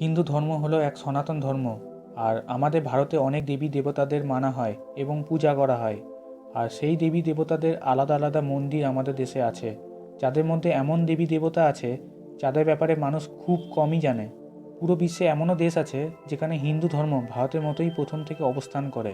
হিন্দু ধর্ম হলো এক সনাতন ধর্ম, আর আমাদের ভারতে অনেক দেবী দেবতাদের মানা হয় এবং পূজা করা হয়। আর সেই দেবী দেবতাদের আলাদা আলাদা মন্দির আমাদের দেশে আছে, যাদের মধ্যে এমন দেবী দেবতা আছে, যাদের ব্যাপারে মানুষ খুব কমই জানে। পুরো বিশ্বে এমনও দেশ আছে, যেখানে হিন্দু ধর্ম ভারতের মতোই প্রথম থেকে অবস্থান করে।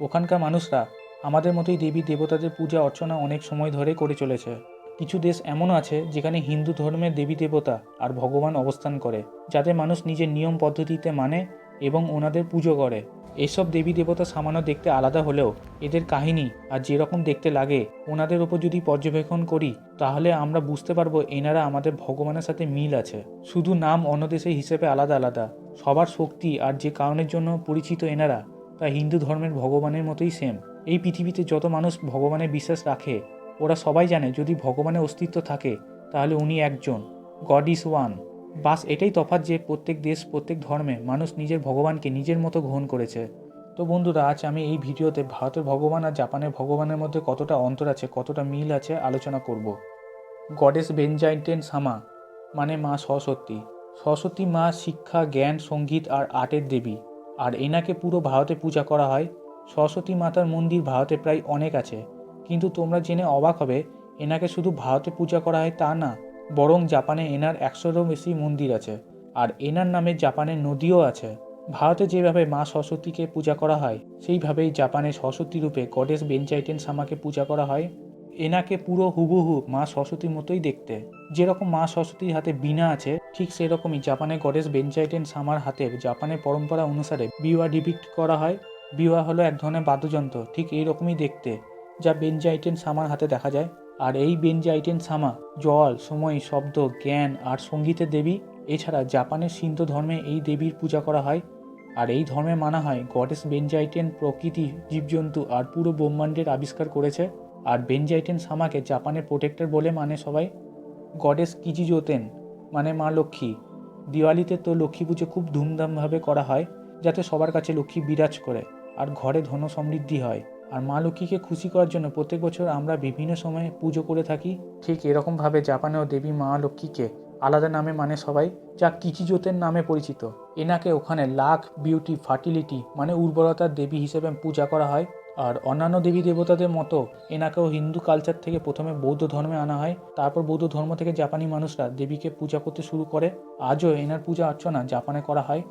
ওখানকার মানুষরা আমাদের মতোই দেবী দেবতাদের পূজা অর্চনা অনেক সময় ধরে করে চলেছে। কিছু দেশ এমনও আছে যেখানে হিন্দু ধর্মের দেবী দেবতা আর ভগবান অবস্থান করে যাতে মানুষ নিজের নিয়ম পদ্ধতিতে মানে এবং ওনাদের পুজো করে। এসব দেবী দেবতা সামান্য দেখতে আলাদা হলেও এদের কাহিনী আর যেরকম দেখতে লাগে ওনাদের ওপর যদি পর্যবেক্ষণ করি, তাহলে আমরা বুঝতে পারব এনারা আমাদের ভগবানের সাথে মিল আছে। শুধু নাম অন্য দেশের হিসেবে আলাদা আলাদা। সবার শক্তি আর যে কারণের জন্য পরিচিত এনারা, তা হিন্দু ধর্মের ভগবানের মতোই সেম এই পৃথিবীতে যত মানুষ ভগবানের বিশ্বাস রাখে ওরা সবাই জানে যদি ভগবানের অস্তিত্ব থাকে, তাহলে উনি একজন। গড ইজ ওয়ান বাস এটাই তফাৎ যে প্রত্যেক দেশ, প্রত্যেক ধর্মে মানুষ নিজের ভগবানকে নিজের মতো গ্রহণ করেছে। তো বন্ধুরা, আজ আমি এই ভিডিওতে ভারতের ভগবান আর জাপানের ভগবানের মধ্যে কতটা অন্তর আছে, কতটা মিল আছে আলোচনা করব। গডেস বেঞ্জাইটেন সামা মানে মা সরস্বতী। সরস্বতী মা শিক্ষা, জ্ঞান, সংগীত আর আর্টের দেবী। আর এনাকে পুরো ভারতে পূজা করা হয়। সরস্বতী মাতার মন্দির ভারতে প্রায় অনেক আছে। কিন্তু তোমরা জেনে অবাক হবে, এনাকে শুধু ভারতে পূজা করা হয় তা না, বরং জাপানে এনার একশোরও বেশি মন্দির আছে, আর এনার নামে জাপানে নদীও আছে। ভারতে যেভাবে মা সরস্বতীকে পূজা করা হয়, সেইভাবেই জাপানে সরস্বতী রূপে গডেস বেঞ্চাইটেন সামাকে পূজা করা হয়। এনাকে পুরো হুবহু মা সরস্বতীর মতোই দেখতে। যেরকম মা সরস্বতীর হাতে বীণা আছে, ঠিক সেরকমই জাপানে গডেস বেঞ্চাইটেন সামার হাতে জাপানের পরম্পরা অনুসারে বিওয়া ডিপিক্ট করা হয়। বিওয়া হলো এক ধরনের বাদ্যযন্ত্র, ঠিক এইরকমই দেখতে। যা বেঞ্জাইটেন সামার হাতে দেখা যায়। আর এই বেঞ্জাইটেন সামা, জল, সময়, শব্দ, জ্ঞান আর সঙ্গীতের দেবী। এছাড়া জাপানের সিন্ধু ধর্মে এই দেবীর পূজা করা হয়। আর এই ধর্মে মানা হয়, গডেস বেঞ্জাইটেন প্রকৃতি, জীবজন্তু আর পুরো ব্রহ্মাণ্ডের আবিষ্কার করেছে। আর বেঞ্জাইটেন সামাকে জাপানের প্রোটেক্টর বলে মানে সবাই। গডেস কিজিজোতেন মানে মা লক্ষ্মী। দিওয়ালিতে তো লক্ষ্মী পুজো খুব ধুমধামভাবে করা হয়, যাতে সবার কাছে লক্ষ্মী বিরাজ করে। আর ঘরে ধন সমৃদ্ধি হয়। আর মা লক্ষ্মীকে খুশি করার জন্য প্রত্যেক বছর আমরা বিভিন্ন সময়ে পুজো করে থাকি। ঠিক এরকমভাবে জাপানেও দেবী মা লক্ষ্মীকে আলাদা নামে মানে সবাই, যা কিচিজোতের নামে পরিচিত। এনাকে ওখানে লাখ, বিউটি, ফার্টিলিটি মানে উর্বরতার দেবী হিসেবে পূজা করা হয়। আর অন্যান্য দেবী দেবতাদের মতো এনাকেও হিন্দু কালচার থেকে প্রথমে বৌদ্ধ ধর্মে আনা হয়। তারপর বৌদ্ধ ধর্ম থেকে জাপানি মানুষরা দেবীকে পূজা করতে শুরু করে। আজও এনার পূজা অর্চনা জাপানে করা হয়।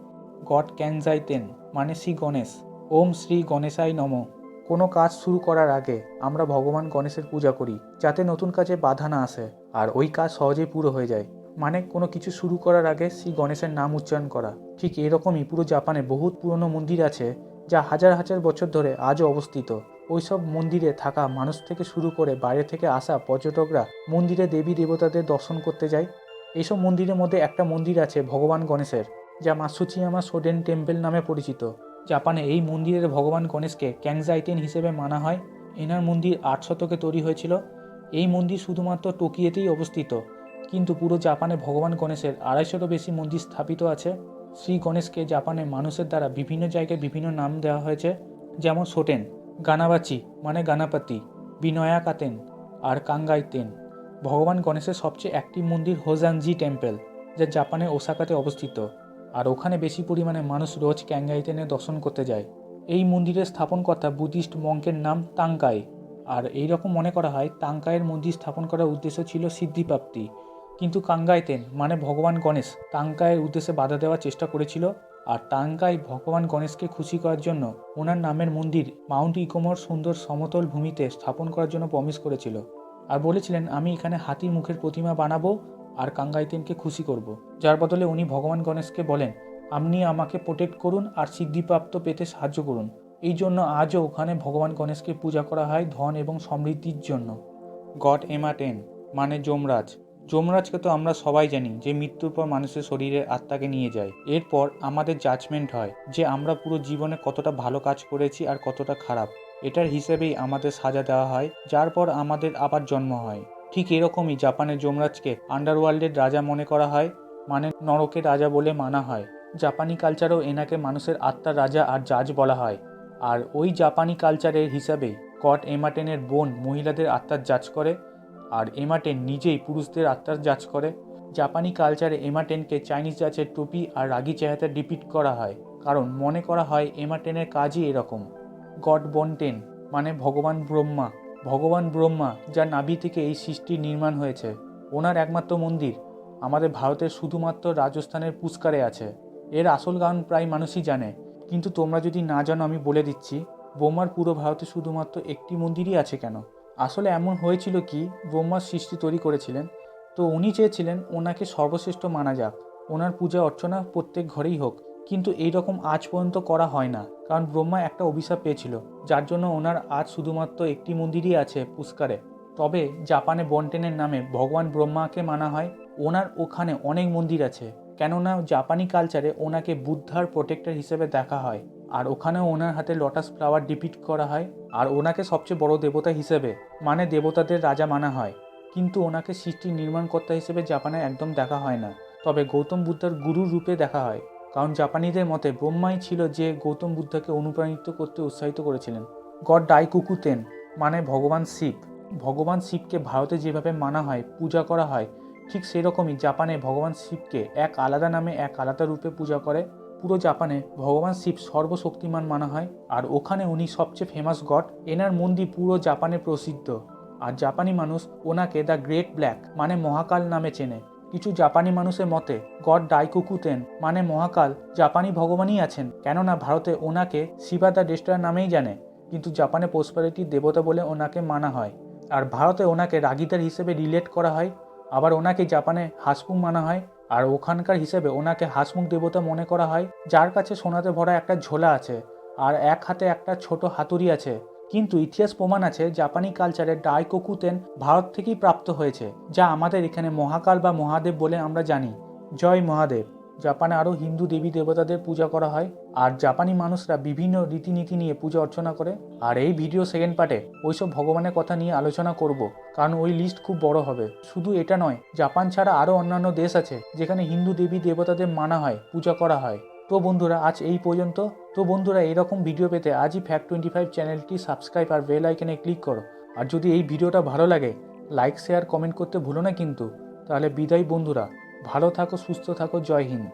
গড ক্যানজাইতেন মানে শ্রী গণেশ। ওম শ্রী গণেশাই নম। কোনো কাজ শুরু করার আগে আমরা ভগবান গণেশের পূজা করি, যাতে নতুন কাজে বাধা না আসে। আর ওই কাজ সহজেই পুরো হয়ে যায়। মানে কোনো কিছু শুরু করার আগে শ্রী গণেশের নাম উচ্চারণ করা। ঠিক এরকমই পুরো জাপানে বহুত পুরনো মন্দির আছে, যা হাজার হাজার বছর ধরে আজও অবস্থিত। ওইসব মন্দিরে থাকা মানুষ থেকে শুরু করে বাইরে থেকে আসা পর্যটকরা মন্দিরে দেবী দেবতাদের দর্শন করতে যায়। এইসব মন্দিরের মধ্যে একটা মন্দির আছে ভগবান গণেশের, যা মাসুচিয়ামা সোডেন টেম্পল নামে পরিচিত। জাপানে এই মন্দিরের ভগবান গণেশকে ক্যাংজাইটেন হিসেবে মানা হয়। এনার মন্দির আট শতকে তৈরি হয়েছিল। এই মন্দির শুধুমাত্র টোকিয়েতেই অবস্থিত, কিন্তু পুরো জাপানে ভগবান গণেশের আড়াইশোরও বেশি মন্দির স্থাপিত আছে। শ্রী গণেশকে জাপানে মানুষের দ্বারা বিভিন্ন জায়গায় বিভিন্ন নাম দেওয়া হয়েছে, যেমন সোটেন, গানাবাচি মানে গানাপাতি বিনয়া কাতেন আর কাঙ্গাইতেন। ভগবান গণেশের সবচেয়ে একটি মন্দির হোজানজি টেম্পল, যা জাপানের ওসাকাতে অবস্থিত। আর ওখানে বেশি পরিমাণে মানুষ রোজ ক্যাঙ্গাইতেনে দর্শন করতে যায়। এই মন্দিরের স্থাপনকর্তা বুদ্ধিস্ট মঙ্কের নাম তাঙ্কাই আর এই রকম মনে করা হয় তাঙ্কায়ের মন্দির স্থাপন করার উদ্দেশ্য ছিল সিদ্ধিপ্রাপ্তি। কিন্তু কাঙ্গাইতেন মানে ভগবান গণেশ তাঙ্কায়ের উদ্দেশ্যে বাধা দেওয়ার চেষ্টা করেছিল। আর টাঙ্কাই ভগবান গণেশকে খুশি করার জন্য ওনার নামের মন্দির মাউন্ট ইকোমোর সুন্দর সমতল ভূমিতে স্থাপন করার জন্য প্রমিস করেছিল। আর বলেছিলেন, আমি এখানে হাতির মুখের প্রতিমা বানাবো আর কাঙ্গাইতেনকে খুশি করব। যার বদলে উনি ভগবান গণেশকে বলেন, আপনি আমাকে প্রোটেক্ট করুন আর সিদ্ধিপ্রাপ্ত পেতে সাহায্য করুন। এই জন্য আজও ওখানে ভগবান গণেশকে পূজা করা হয় ধন এবং সমৃদ্ধির জন্য। গড এমাটেন মানে যমরাজ। যমরাজকে তো আমরা সবাই জানি যে মৃত্যুর পর মানুষের শরীরের আত্মাকে নিয়ে যায়। এরপর আমাদের জাজমেন্ট হয় যে আমরা পুরো জীবনে কতটা ভালো কাজ করেছি আর কতটা খারাপ। এটার হিসেবেই আমাদের সাজা দেওয়া হয়, যার পর আমাদের আবার জন্ম হয়। ঠিক এরকমই জাপানের যমরাজকে আন্ডারওয়ার্ল্ডের রাজা মনে করা হয় মানে নরকের রাজা বলে মানা হয়। জাপানি কালচারেও এনাকে মানুষের আত্মার রাজা আর জাজ বলা হয়। আর ওই জাপানি কালচারের হিসাবে কট এমাটেনের বোন মহিলাদের আত্মার জাজ করে, আর এমাটেন নিজেই পুরুষদের আত্মার জাজ করে। জাপানি কালচারে এমাটেনকে চাইনিজ জাতের টুপি আর রাগি চেহারাতে ডিপিট করা হয়, কারণ মনে করা হয় এমাটেনের কাজই এরকম। গড বনটেন মানে ভগবান ব্রহ্মা। ভগবান ব্রহ্মা যার নাভি থেকে এই সৃষ্টির নির্মাণ হয়েছে, ওনার একমাত্র মন্দির। আমাদের ভারতের শুধুমাত্র রাজস্থানের পুস্কারে আছে। এর আসল গান প্রায় মানুষই জানে। কিন্তু তোমরা যদি না জানো, আমি বলে দিচ্ছি, ব্রহ্মার পুরো ভারতে শুধুমাত্র একটি মন্দিরই আছে কেন? আসলে এমন হয়েছিল কি, ব্রহ্মার সৃষ্টি তৈরি করেছিলেন। তো উনি চেয়েছিলেন ওনাকে সর্বশ্রেষ্ঠ মানা যাক। ওনার পূজা অর্চনা প্রত্যেক ঘরেই হোক। কিন্তু এই রকম আজ পর্যন্ত করা হয় না, কারণ ব্রহ্মা একটা অভিশাপ পেয়েছিল, যার জন্য ওনার আজ শুধুমাত্র একটি মন্দিরই আছে পুষ্কারে। তবে জাপানে বন্টেনের নামে ভগবান ব্রহ্মাকে মানা হয়, ওনার ওখানে অনেক মন্দির আছে, কেননা জাপানি কালচারে ওনাকে বুদ্ধার প্রোটেক্টর হিসেবে দেখা হয়, আর ওখানেও ওনার হাতে লটাস ফ্লাওয়ার ডিপিট করা হয়, আর ওনাকে সবচেয়ে বড় দেবতা হিসেবে মানে দেবতাদের রাজা মানা হয়। কিন্তু ওনাকে সৃষ্টির নির্মাণকর্তা হিসেবে জাপানে একদম দেখা হয় না, তবে গৌতম বুদ্ধার গুরুর রূপে দেখা হয়। কারণ জাপানিদের মতে ব্রহ্মাই ছিল যে গৌতম বুদ্ধকে অনুপ্রাণিত করতে উৎসাহিত করেছিলেন। গড ডাই কুকুতেন মানে ভগবান শিব। ভগবান শিবকে ভারতে যেভাবে মানা হয়, পূজা করা হয়, ঠিক সেরকমই জাপানে ভগবান শিবকে এক আলাদা নামে এক আলাদা রূপে পূজা করে। পুরো জাপানে ভগবান শিব সর্বশক্তিমান মানা হয়, আর ওখানে উনি সবচেয়ে ফেমাস গড। এনার মন্দির পুরো জাপানে প্রসিদ্ধ। আর জাপানি মানুষ ওনাকে দ্য গ্রেট ব্ল্যাক মানে মহাকাল নামে চেনে। কিছু জাপানি মানুষের মতে, গড ডাইকুকুতেন মানে মহাকাল, জাপানি ভগবানই আছেন। কেননা ভারতে ওনাকে শিবা দ্য ডেস্ট্রয়ার নামেই জানে, কিন্তু জাপানে প্রসপারিটির দেবতা বলে ওনাকে মানা হয়। আর ভারতে ওনাকে রাগিদার হিসেবে রিলেট করা হয়, আবার ওনাকে জাপানে হাসমুখ মানা হয়, আর ওখানকার হিসেবে ওনাকে হাসমুখ দেবতা মনে করা হয়, যার কাছে সোনাতে ভরা একটা ঝোলা আছে, আর এক হাতে একটা ছোট হাতুড়ি আছে কিন্তু ইতিহাস প্রমাণ আছে, জাপানি কালচারে ডাইকোকুতেন ভারত থেকেই প্রাপ্ত হয়েছে, যা আমাদের এখানে মহাকাল বা মহাদেব বলে আমরা জানি। জয় মহাদেব। জাপানে আরও হিন্দু দেবী দেবতাদের পূজা করা হয়, আর জাপানি মানুষরা বিভিন্ন রীতিনীতি নিয়ে পূজা অর্চনা করে। আর এই ভিডিও সেকেন্ড পার্টে ওইসব ভগবানের কথা নিয়ে আলোচনা করব, কারণ ওই লিস্ট খুব বড় হবে। শুধু এটা নয়, জাপান ছাড়া আরও অন্যান্য দেশ আছে, যেখানে হিন্দু দেবী দেবতাদের মানা হয়, পূজা করা হয়। তো বন্ধুরা, আজ এই পর্যন্ত। তো বন্ধুরা এরকম ভিডিও পেতে আজই ফ্যাক্ট টোয়েন্টি ফাইভ চ্যানেলটি সাবস্ক্রাইব আর বেল আইকনে ক্লিক করো। আর যদি এই ভিডিওটা ভালো লাগে লাইক শেয়ার কমেন্ট করতে ভুলো না কিন্তু। তাহলে বিদায় বন্ধুরা। ভালো থাকো, সুস্থ থাকো, জয় হিন্দ।